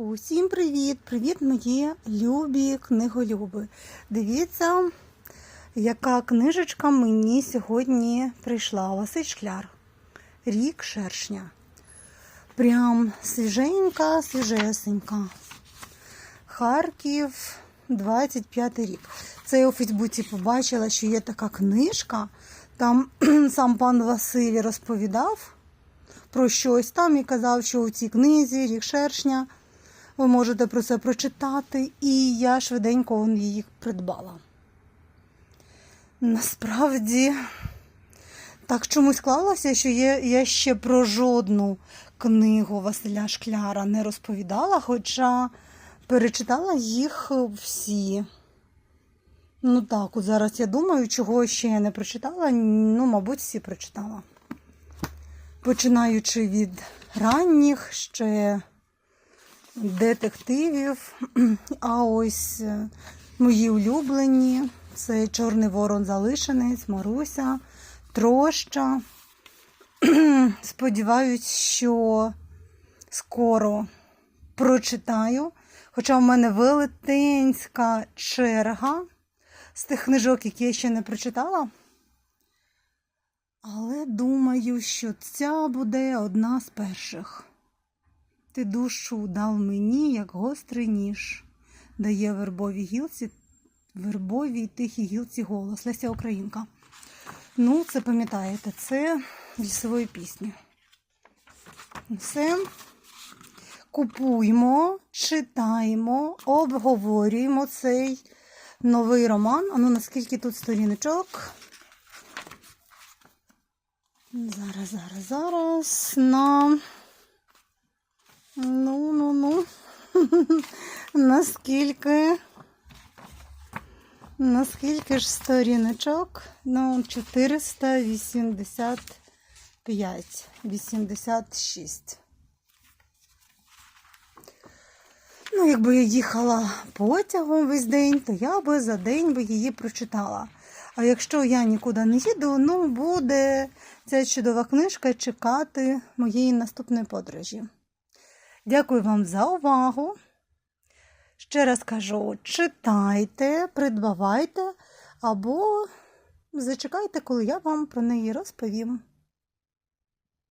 Усім привіт! Привіт, мої любі книголюби. Дивіться, яка книжечка мені сьогодні прийшла. Василь Шкляр. Рік шершня. Прям свіженька, свіжесенька. Харків, 25 рік. Це я у Фейсбуці побачила, що є така книжка. Там сам пан Василь розповідав про щось там і казав, що у цій книзі рік шершня. Ви можете про це прочитати, і я швиденько її придбала. Насправді, так чомусь склалося, що є, я ще про жодну книгу Василя Шкляра не розповідала, хоча перечитала їх всі. Ну так, от зараз я думаю, чого ще я не прочитала. Ну, мабуть, всі прочитала. Починаючи від ранніх ще детективів. А ось е, мої улюблені це Чорний Ворон Залишенець, Маруся, Троща. Сподіваюсь, що скоро прочитаю. Хоча в мене велетенська черга з тих книжок, які я ще не прочитала. Але думаю, що ця буде одна з перших. Ти душу дав мені, як гострий ніж, дає вербовій гілці, вербовій тихій гілці голос. Леся Українка. Ну, це пам'ятаєте, це лісової пісні. Все. Купуємо, читаємо, обговорюємо цей новий роман. А ну наскільки тут сторіночок? Зараз, зараз, зараз. На. Ну, ну, ну. Наскільки? Наскільки ж сторіночок? Ну, 485, 86. Ну, якби я їхала потягом весь день, то я би за день би її прочитала. А якщо я нікуди не їду, ну буде ця чудова книжка чекати моєї наступної подорожі. Дякую вам за увагу. Ще раз кажу: читайте, придбавайте або зачекайте, коли я вам про неї розповім.